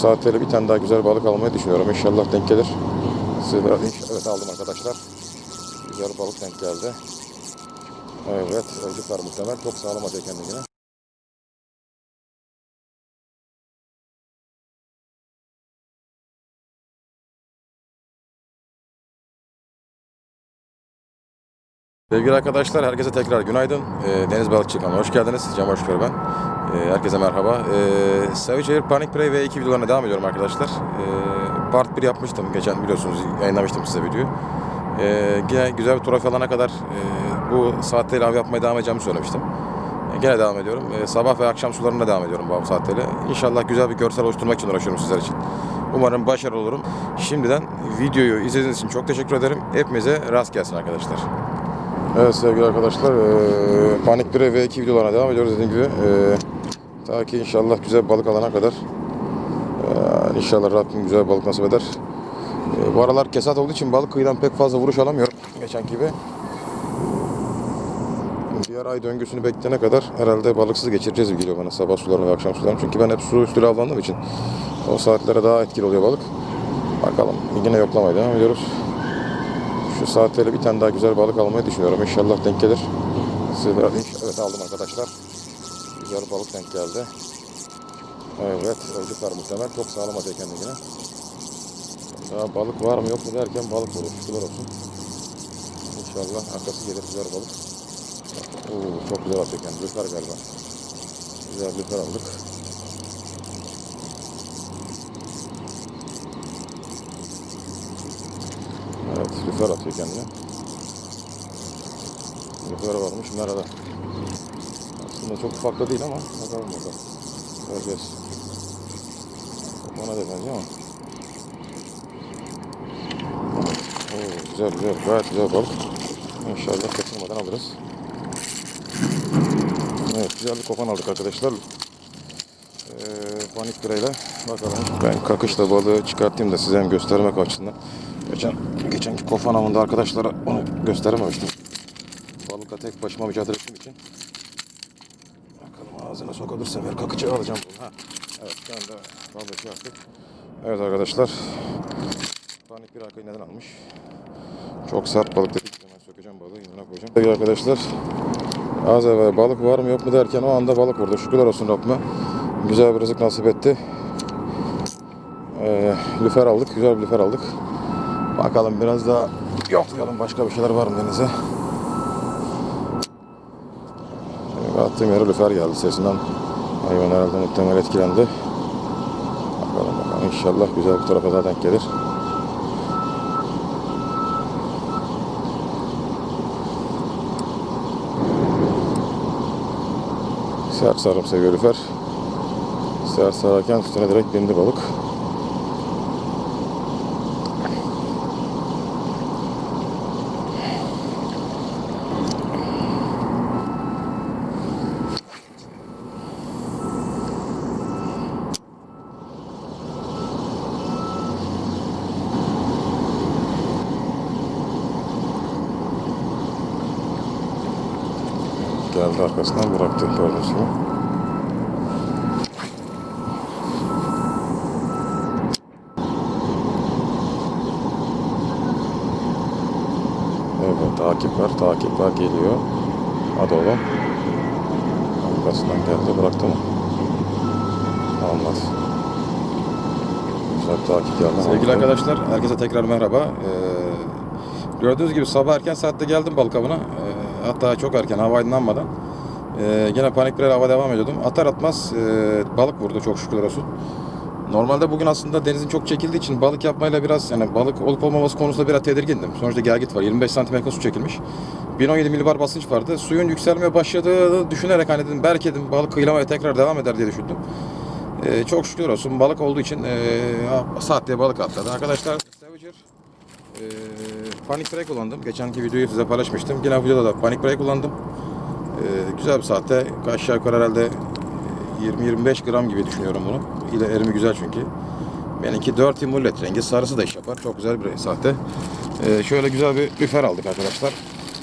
saatlere bir tane daha güzel balık almayı düşünüyorum. İnşallah denk gelir. İnşallah evet, aldım arkadaşlar. Güzel balık denk geldi. Evet, öncük var muhtemel. Çok sağlam atıyor kendine. Sevgili arkadaşlar, herkese tekrar günaydın. Ee, Deniz Balıkçı kanalına hoş geldiniz. Cem Hoşgör ben. Ee, herkese merhaba. Ee, Savage Air Panic Prey ve 2 videolarına devam ediyorum arkadaşlar. Ee, part 1 yapmıştım. Geçen biliyorsunuz yayınlamıştım size videoyu. Ee, gene güzel bir trofe alana kadar e, bu saatleri av yapmaya devam edeceğimi söylemiştim. Ee, gene devam ediyorum. Ee, sabah ve akşam sularında devam ediyorum bu av saatleri. İnşallah güzel bir görsel oluşturmak için uğraşıyorum sizler için. Umarım başarılı olurum. Şimdiden videoyu izlediğiniz için çok teşekkür ederim. Hepimize rast gelsin arkadaşlar. Evet sevgili arkadaşlar, eee Panik 1 ve 2 videolarına devam ediyoruz dediğim gibi. Eee ta ki inşallah güzel balık alana kadar. Eee inşallah Rabbim güzel balık nasip eder. Eee, bu aralar kesat olduğu için balık kıyıdan pek fazla vuruş alamıyorum geçen gibi. Diğer ay döngüsünü bekleyene kadar herhalde balıksız geçireceğiz geliyor bana sabah sularını ve akşam sularını. Çünkü ben hep su üstüyle avlandığım için o saatlere daha etkili oluyor balık. Bakalım yine yoklamaya devam ediyoruz. Şu saatleri bir tane daha güzel balık almayı düşünüyorum. İnşallah denk gelir. İnş- evet aldım arkadaşlar. Güzel balık denk geldi. Evet, öldük var muhtemel. Çok sağlam atıyor kendine. Daha balık var mı yok mu derken balık olur. Şükürler olsun. İnşallah arkası gelir güzel balık. Oo, çok güzel atıyor kendini. Lüfer galiba. Güzel lüfer aldık. Evet, lüfer atıyor kendine. Lüfer varmış, merhaba. Aslında çok ufak da değil ama bakalım bakalım. Göreceğiz. Bana da benziyor ama. Oo, güzel güzel, gayet güzel balık. İnşallah kaçırmadan alırız. Evet, güzel bir kopan aldık arkadaşlar. Ee, panik birayla bakalım. Ben kakışla balığı çıkartayım da size hem göstermek açısından. Geçen, geçenki kofan avında arkadaşlara onu gösterememiştim. Balıkla tek başıma mücadele ettiğim için. Bakalım ağzına sokabilirsem eğer kakıcı alacağım bunu. Ha. Evet şu anda balığı şey. Evet arkadaşlar. Panik bir arkayı neden almış? Çok sert balık dedik. Hemen sökeceğim balığı yanına koyacağım. Sevgili arkadaşlar. Az evvel balık var mı yok mu derken o anda balık vurdu. Şükürler olsun Rabbime. Güzel bir rızık nasip etti. Ee, lüfer aldık. Güzel bir lüfer aldık. Bakalım biraz daha yoklayalım. Başka bir şeyler var mı denize? Ee, Attığım yere lüfer geldi sesinden. Hayvan herhalde muhtemelen etkilendi. Bakalım bakalım. İnşallah güzel bir tarafa daha denk gelir. Sert sarım seviyor lüfer. Sert sararken üstüne direkt bindi balık. Geldi arkasından bıraktı gördüğünüz gibi. Evet takip var takip var geliyor. Hadi oğlum. Arkasından geldi bıraktı mı? Olmaz. Güzel takip geldi. Sevgili arkadaşlar herkese tekrar merhaba. Ee, gördüğünüz gibi sabah erken saatte geldim balık avına. Ee, hatta çok erken hava aydınlanmadan. Ee, gene panik bir hava devam ediyordum. Atar atmaz e, balık vurdu çok şükürler olsun. Normalde bugün aslında denizin çok çekildiği için balık yapmayla biraz yani balık olup olmaması konusunda biraz tedirgindim. Sonuçta gelgit var. 25 santim su çekilmiş. 1017 milibar basınç vardı. Suyun yükselmeye başladığını düşünerek hani dedim belki dedim balık kıyılamaya tekrar devam eder diye düşündüm. Ee, çok şükür olsun balık olduğu için e, saat diye balık atladı. Arkadaşlar e, Panic Spray kullandım. Geçenki videoyu size paylaşmıştım. Bu videoda da Panic Spray kullandım. E, güzel bir saatte aşağı yukarı herhalde 20-25 gram gibi düşünüyorum bunu. İle erimi güzel çünkü. Benimki 4 imullet rengi. Sarısı da iş yapar. Çok güzel bir sahte. Ee, şöyle güzel bir lüfer aldık arkadaşlar.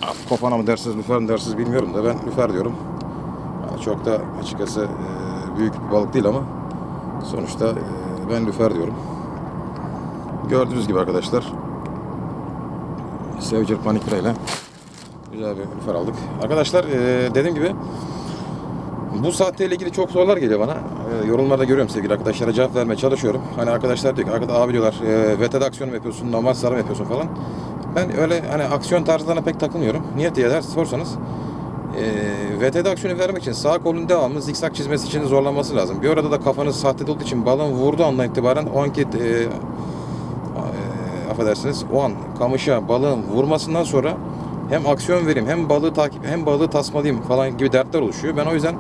Ah, Kopana mı dersiniz, lüfer mi dersiniz bilmiyorum da ben lüfer diyorum. Yani çok da açıkçası e, büyük bir balık değil ama sonuçta e, ben lüfer diyorum. Gördüğünüz gibi arkadaşlar Sevcil Panikre ile güzel bir lüfer aldık. Arkadaşlar e, dediğim gibi bu saatte ile ilgili çok sorular geliyor bana. E, yorumlarda görüyorum sevgili arkadaşlara cevap vermeye çalışıyorum. Hani arkadaşlar diyor ki "Arkadaş- abi diyorlar e, VT'de aksiyon mu yapıyorsun, normal sarı mı yapıyorsun falan. Ben öyle hani aksiyon tarzlarına pek takılmıyorum. Niye diye der sorsanız e, VT'de aksiyonu vermek için sağ kolun devamlı zikzak çizmesi için zorlanması lazım. Bir arada da kafanız sahte olduğu için balon vurduğu andan itibaren o anki e, affedersiniz o an kamışa balığın vurmasından sonra hem aksiyon vereyim hem balığı takip hem balığı tasmalayayım falan gibi dertler oluşuyor. Ben o yüzden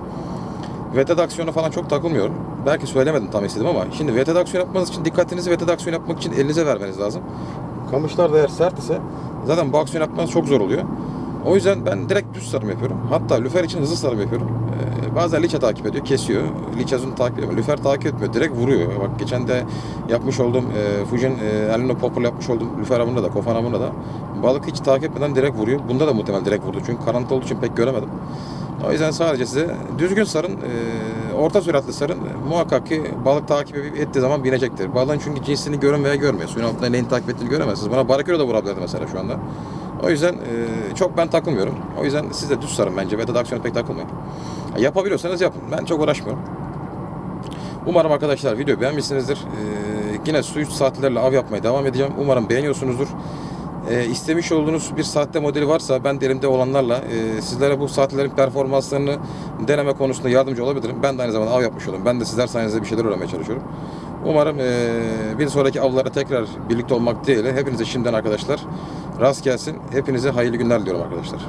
VT'de aksiyona falan çok takılmıyorum. Belki söylemedim tam istedim ama şimdi VT'de aksiyon yapmanız için dikkatinizi VT'de aksiyon yapmak için elinize vermeniz lazım. Kamışlar da eğer sert ise zaten bu aksiyon yapmanız çok zor oluyor. O yüzden ben direkt düz sarım yapıyorum. Hatta lüfer için hızlı sarım yapıyorum. Bazen liçe takip ediyor, kesiyor. Liçe uzun takip ediyor. Lüfer takip etmiyor, direkt vuruyor. Bak geçen de yapmış olduğum e, Fujin e, Elino Popper yapmış olduğum lüfer avında da, kofan avında da balık hiç takip etmeden direkt vuruyor. Bunda da muhtemelen direkt vurdu. Çünkü karanlık olduğu için pek göremedim. O yüzden sadece size düzgün sarın, e, orta süratli sarın. Muhakkak ki balık takip ettiği zaman binecektir. Balığın çünkü cinsini görün veya görmüyor. Suyun altında neyin takip ettiğini göremezsiniz. Bana baraküre de vurabilirdi mesela şu anda. O yüzden e, çok ben takılmıyorum. O yüzden siz de düz sarın bence. De aksiyona pek takılmayın. Ya Yapabiliyorsanız yapın. Ben çok uğraşmıyorum. Umarım arkadaşlar video beğenmişsinizdir. Ee, yine su üstü saatlerle av yapmaya devam edeceğim. Umarım beğeniyorsunuzdur. Ee, istemiş olduğunuz bir saatte modeli varsa ben de olanlarla e, sizlere bu saatlerin performanslarını deneme konusunda yardımcı olabilirim. Ben de aynı zamanda av yapmış oldum. Ben de sizler sayenizde bir şeyler öğrenmeye çalışıyorum. Umarım e, bir sonraki avlara tekrar birlikte olmak dileğiyle hepinize şimdiden arkadaşlar rast gelsin. Hepinize hayırlı günler diliyorum arkadaşlar.